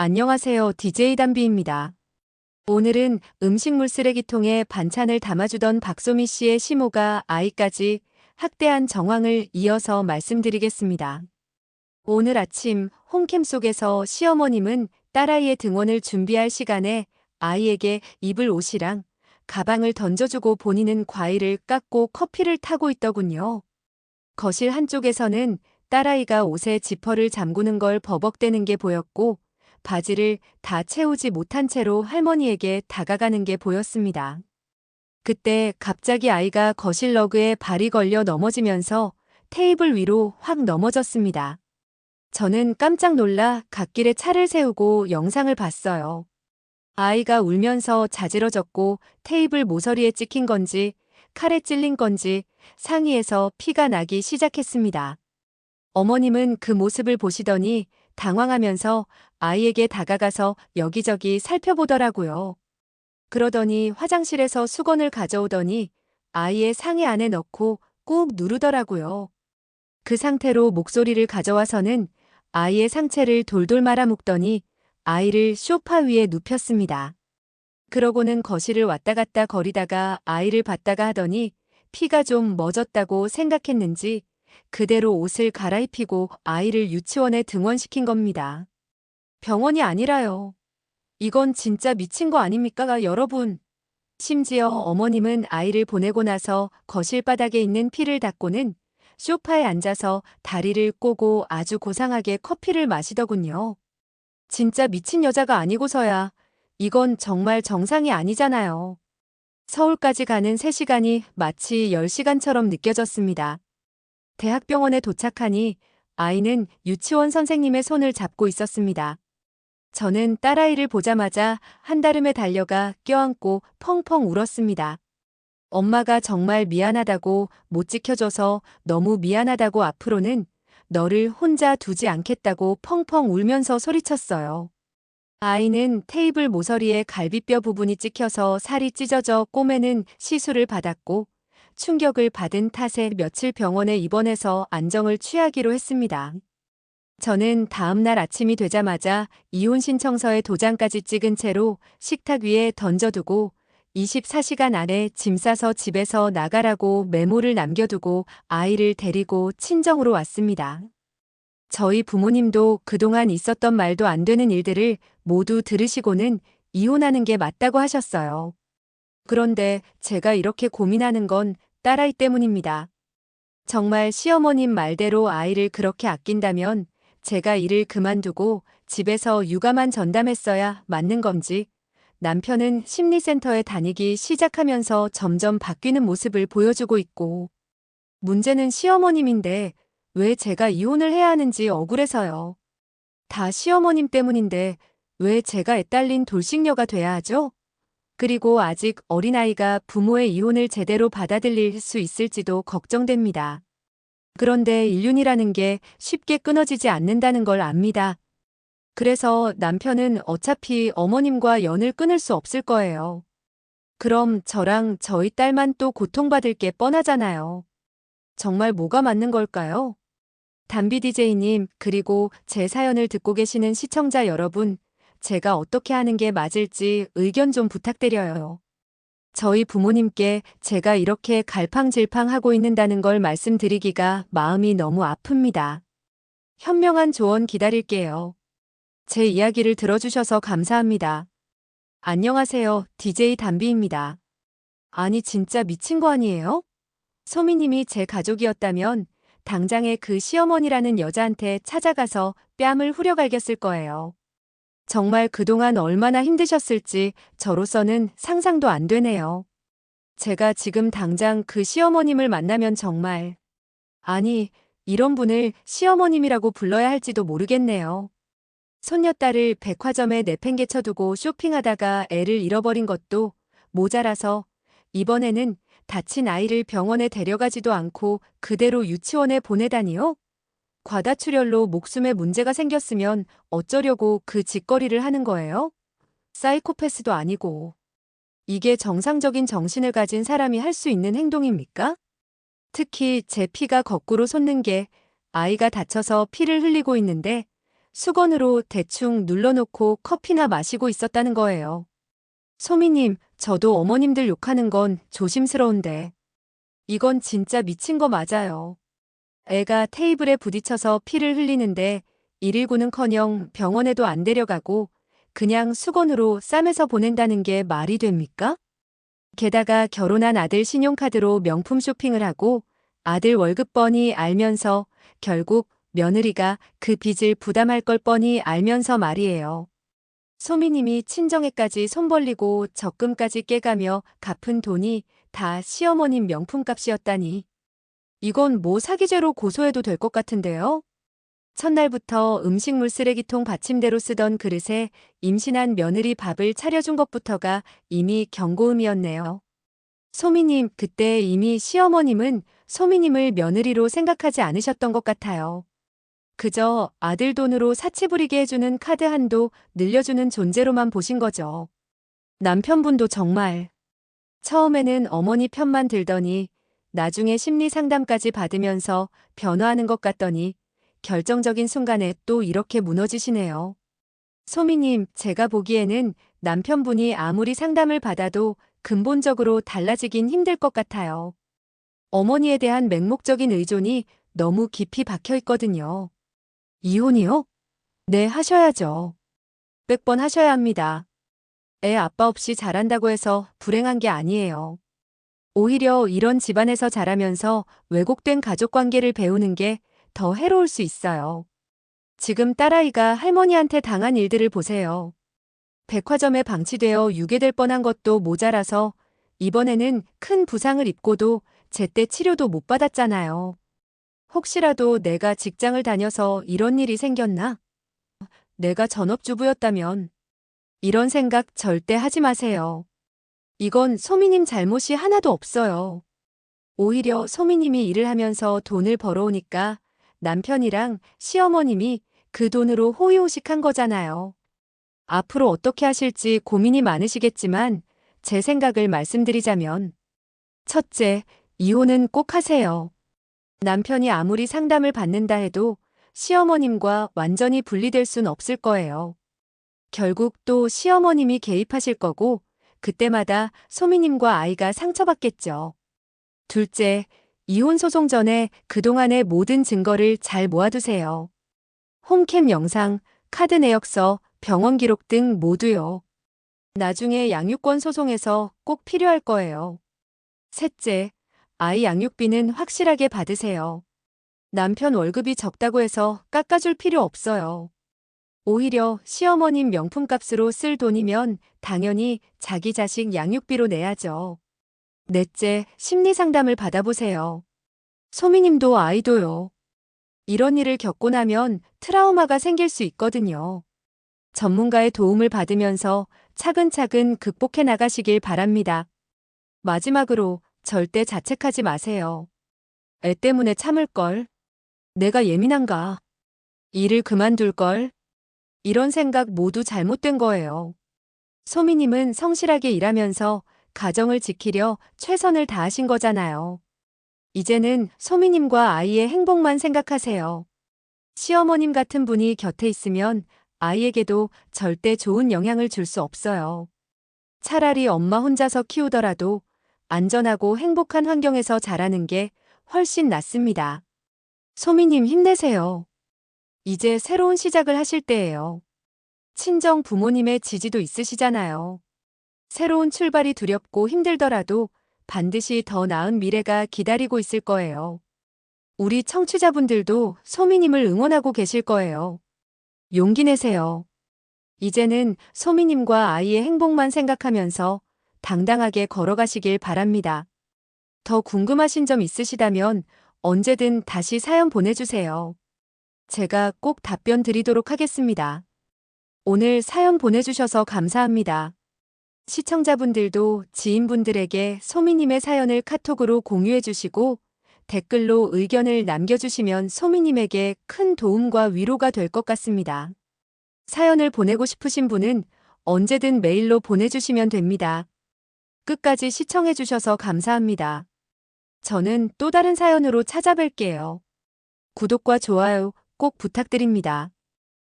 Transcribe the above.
안녕하세요. DJ 담비입니다. 오늘은 음식물 쓰레기통에 반찬을 담아주던 박소미 씨의 시모가 아이까지 학대한 정황을 이어서 말씀드리겠습니다. 오늘 아침 홈캠 속에서 시어머님은 딸아이의 등원을 준비할 시간에 아이에게 입을 옷이랑 가방을 던져주고 본인은 과일을 깎고 커피를 타고 있더군요. 거실 한쪽에서는 딸아이가 옷에 지퍼를 잠그는 걸 버벅대는 게 보였고 바지를 다 채우지 못한 채로 할머니에게 다가가는 게 보였습니다. 그때 갑자기 아이가 거실 러그에 발이 걸려 넘어지면서 테이블 위로 확 넘어졌습니다. 저는 깜짝 놀라 갓길에 차를 세우고 영상을 봤어요. 아이가 울면서 자지러졌고 테이블 모서리에 찍힌 건지 칼에 찔린 건지 상의에서 피가 나기 시작했습니다. 어머님은 그 모습을 보시더니 당황하면서 아이에게 다가가서 여기저기 살펴보더라고요. 그러더니 화장실에서 수건을 가져오더니 아이의 상의 안에 넣고 꾹 누르더라고요. 그 상태로 목소리를 가져와서는 아이의 상체를 돌돌 말아 묶더니 아이를 쇼파 위에 눕혔습니다. 그러고는 거실을 왔다 갔다 거리다가 아이를 봤다가 하더니 피가 좀 멎었다고 생각했는지 그대로 옷을 갈아입히고 아이를 유치원에 등원시킨 겁니다. 병원이 아니라요. 이건 진짜 미친 거 아닙니까, 여러분? 심지어 어머님은 아이를 보내고 나서 거실 바닥에 있는 피를 닦고는 소파에 앉아서 다리를 꼬고 아주 고상하게 커피를 마시더군요. 진짜 미친 여자가 아니고서야 이건 정말 정상이 아니잖아요. 서울까지 가는 3시간이 마치 10시간처럼 느껴졌습니다. 대학병원에 도착하니 아이는 유치원 선생님의 손을 잡고 있었습니다. 저는 딸아이를 보자마자 한달음에 달려가 껴안고 펑펑 울었습니다. 엄마가 정말 미안하다고 못 지켜줘서 너무 미안하다고 앞으로는 너를 혼자 두지 않겠다고 펑펑 울면서 소리쳤어요. 아이는 테이블 모서리에 갈비뼈 부분이 찍혀서 살이 찢어져 꼬매는 시술을 받았고 충격을 받은 탓에 며칠 병원에 입원해서 안정을 취하기로 했습니다. 저는 다음날 아침이 되자마자 이혼 신청서에 도장까지 찍은 채로 식탁 위에 던져두고 24시간 안에 짐 싸서 집에서 나가라고 메모를 남겨두고 아이를 데리고 친정으로 왔습니다. 저희 부모님도 그동안 있었던 말도 안 되는 일들을 모두 들으시고는 이혼하는 게 맞다고 하셨어요. 그런데 제가 이렇게 고민하는 건 딸아이 때문입니다. 정말 시어머님 말대로 아이를 그렇게 아낀다면 제가 일을 그만두고 집에서 육아만 전담했어야 맞는 건지 남편은 심리센터에 다니기 시작하면서 점점 바뀌는 모습을 보여주고 있고 문제는 시어머님인데 왜 제가 이혼을 해야 하는지 억울해서요. 다 시어머님 때문인데 왜 제가 애딸린 돌싱녀가 돼야 하죠? 그리고 아직 어린아이가 부모의 이혼을 제대로 받아들일 수 있을지도 걱정됩니다. 그런데 인륜이라는 게 쉽게 끊어지지 않는다는 걸 압니다. 그래서 남편은 어차피 어머님과 연을 끊을 수 없을 거예요. 그럼 저랑 저희 딸만 또 고통받을 게 뻔하잖아요. 정말 뭐가 맞는 걸까요? 담비 DJ님, 그리고 제 사연을 듣고 계시는 시청자 여러분, 제가 어떻게 하는 게 맞을지 의견 좀 부탁드려요. 저희 부모님께 제가 이렇게 갈팡질팡 하고 있는다는 걸 말씀드리기가 마음이 너무 아픕니다. 현명한 조언 기다릴게요. 제 이야기를 들어주셔서 감사합니다. 안녕하세요. DJ 담비입니다. 아니, 진짜 미친 거 아니에요? 소미님이 제 가족이었다면 당장에 그 시어머니라는 여자한테 찾아가서 뺨을 후려갈겼을 거예요. 정말 그동안 얼마나 힘드셨을지 저로서는 상상도 안 되네요. 제가 지금 당장 그 시어머님을 만나면 정말 아니, 이런 분을 시어머님이라고 불러야 할지도 모르겠네요. 손녀딸을 백화점에 내팽개쳐 두고 쇼핑하다가 애를 잃어버린 것도 모자라서 이번에는 다친 아이를 병원에 데려가지도 않고 그대로 유치원에 보내다니요? 과다출혈로 목숨에 문제가 생겼으면 어쩌려고 그 짓거리를 하는 거예요? 사이코패스도 아니고. 이게 정상적인 정신을 가진 사람이 할 수 있는 행동입니까? 특히 제 피가 거꾸로 솟는 게 아이가 다쳐서 피를 흘리고 있는데 수건으로 대충 눌러놓고 커피나 마시고 있었다는 거예요. 소미님, 저도 어머님들 욕하는 건 조심스러운데. 이건 진짜 미친 거 맞아요. 애가 테이블에 부딪혀서 피를 흘리는데 119는 커녕 병원에도 안 데려가고 그냥 수건으로 싸매서 보낸다는 게 말이 됩니까? 게다가 결혼한 아들 신용카드로 명품 쇼핑을 하고 아들 월급 뻔히 알면서 결국 며느리가 그 빚을 부담할 걸 뻔히 알면서 말이에요. 소미님이 친정에까지 손 벌리고 적금까지 깨가며 갚은 돈이 다 시어머님 명품값이었다니. 이건 뭐 사기죄로 고소해도 될 것 같은데요? 첫날부터 음식물 쓰레기통 받침대로 쓰던 그릇에 임신한 며느리 밥을 차려준 것부터가 이미 경고음이었네요. 소미님, 그때 이미 시어머님은 소미님을 며느리로 생각하지 않으셨던 것 같아요. 그저 아들 돈으로 사치 부리게 해주는 카드 한도 늘려주는 존재로만 보신 거죠. 남편분도 정말 처음에는 어머니 편만 들더니 나중에 심리 상담까지 받으면서 변화하는 것 같더니 결정적인 순간에 또 이렇게 무너지시네요. 소미님, 제가 보기에는 남편분이 아무리 상담을 받아도 근본적으로 달라지긴 힘들 것 같아요. 어머니에 대한 맹목적인 의존이 너무 깊이 박혀 있거든요. 이혼이요? 네, 하셔야죠. 100번 하셔야 합니다. 애 아빠 없이 자란다고 해서 불행한 게 아니에요. 오히려 이런 집안에서 자라면서 왜곡된 가족 관계를 배우는 게 더 해로울 수 있어요. 지금 딸아이가 할머니한테 당한 일들을 보세요. 백화점에 방치되어 유괴될 뻔한 것도 모자라서 이번에는 큰 부상을 입고도 제때 치료도 못 받았잖아요. 혹시라도 내가 직장을 다녀서 이런 일이 생겼나? 내가 전업주부였다면 이런 생각 절대 하지 마세요. 이건 소미님 잘못이 하나도 없어요. 오히려 소미님이 일을 하면서 돈을 벌어오니까 남편이랑 시어머님이 그 돈으로 호의호식한 거잖아요. 앞으로 어떻게 하실지 고민이 많으시겠지만 제 생각을 말씀드리자면 첫째, 이혼은 꼭 하세요. 남편이 아무리 상담을 받는다 해도 시어머님과 완전히 분리될 순 없을 거예요. 결국 또 시어머님이 개입하실 거고 그때마다 소미님과 아이가 상처받겠죠. 둘째, 이혼 소송 전에 그동안의 모든 증거를 잘 모아두세요. 홈캠 영상, 카드 내역서, 병원 기록 등 모두요. 나중에 양육권 소송에서 꼭 필요할 거예요. 셋째, 아이 양육비는 확실하게 받으세요. 남편 월급이 적다고 해서 깎아줄 필요 없어요. 오히려 시어머님 명품값으로 쓸 돈이면 당연히 자기 자식 양육비로 내야죠. 넷째, 심리 상담을 받아보세요. 소미님도 아이도요. 이런 일을 겪고 나면 트라우마가 생길 수 있거든요. 전문가의 도움을 받으면서 차근차근 극복해 나가시길 바랍니다. 마지막으로 절대 자책하지 마세요. 애 때문에 참을걸. 내가 예민한가. 일을 그만둘걸. 이런 생각 모두 잘못된 거예요. 소미님은 성실하게 일하면서 가정을 지키려 최선을 다하신 거잖아요. 이제는 소미님과 아이의 행복만 생각하세요. 시어머님 같은 분이 곁에 있으면 아이에게도 절대 좋은 영향을 줄 수 없어요. 차라리 엄마 혼자서 키우더라도 안전하고 행복한 환경에서 자라는 게 훨씬 낫습니다. 소미님 힘내세요. 이제 새로운 시작을 하실 때예요. 친정 부모님의 지지도 있으시잖아요. 새로운 출발이 두렵고 힘들더라도 반드시 더 나은 미래가 기다리고 있을 거예요. 우리 청취자분들도 소미님을 응원하고 계실 거예요. 용기 내세요. 이제는 소미님과 아이의 행복만 생각하면서 당당하게 걸어가시길 바랍니다. 더 궁금하신 점 있으시다면 언제든 다시 사연 보내주세요. 제가 꼭 답변 드리도록 하겠습니다. 오늘 사연 보내주셔서 감사합니다. 시청자분들도 지인분들에게 소미님의 사연을 카톡으로 공유해 주시고 댓글로 의견을 남겨주시면 소미님에게 큰 도움과 위로가 될 것 같습니다. 사연을 보내고 싶으신 분은 언제든 메일로 보내주시면 됩니다. 끝까지 시청해 주셔서 감사합니다. 저는 또 다른 사연으로 찾아뵐게요. 구독과 좋아요 꼭 부탁드립니다.